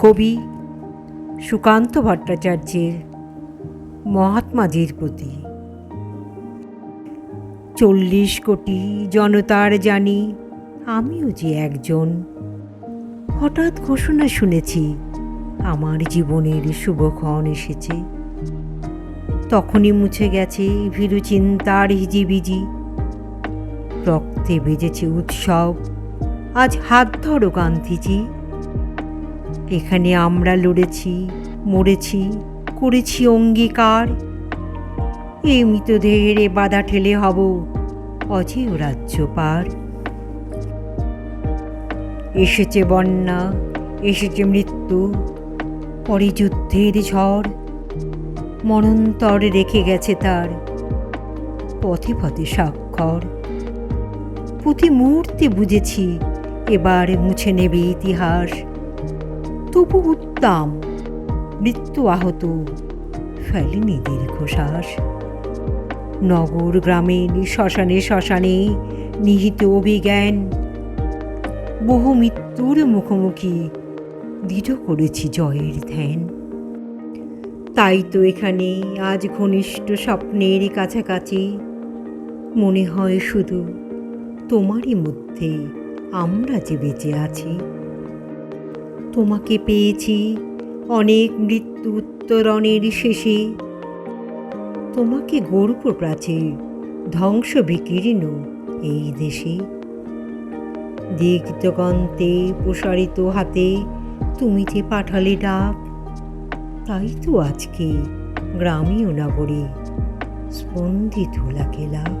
কবি সুকান্ত ভট্টাচার্যের মহাত্মাজির প্রতি। চল্লিশ কোটি জনতার জানি, আমিও যে একজন। হঠাৎ ঘোষণা শুনেছি, আমার জীবনের শুভক্ষণ এসেছে। তখনই মুছে গেছে ভীরু চিন্তার হিজিবিজি। রক্তে বেজেছে উৎসব, আজ হাত ধরো গান্ধীজি। এখানে আমরা লড়েছি, মরেছি, করেছি অঙ্গীকার। এই মৃতদেহের বাধা ঠেলে হব অজেয় রাজ্য পার এসেছে বন্যা, এসেছে মৃত্যু, পরে যুদ্ধের ঝড়, মরণতর রেখে গেছে তার পথে পথে স্বাক্ষর। প্রতি মুহূর্তে বুঝেছি, এবার মুছে নেবে ইতিহাস। তবু উত্তাম। মৃত্যু আহত, ফেলেনি দীর্ঘশ্বাস। নগর গ্রামীণ শ্মশানে শ্মশানে নিহিত অভিজ্ঞান। বহু মৃত্যুর মুখোমুখি দৃঢ় করেছি জয়ের ধ্যান। তাই তো এখানে আজ ঘনিষ্ঠ স্বপ্নের কাছাকাছি। মনে হয় শুধু তোমারই মধ্যে আমরা যে বেঁচে আছি। তোমাকে পেয়েছি। অনেক মৃত্যু উত্তরণের শেষে। তোমাকে গর্ব প্রাচীর ধ্বংস বিকীর্ণ এই দেশে। দিগ্ধগন্তে প্রসারিত হাতে তুমি যে পাঠালে ডাক তাই তো আজকে গ্রামীয় নগরে স্পন্দিত লাখে লাখ।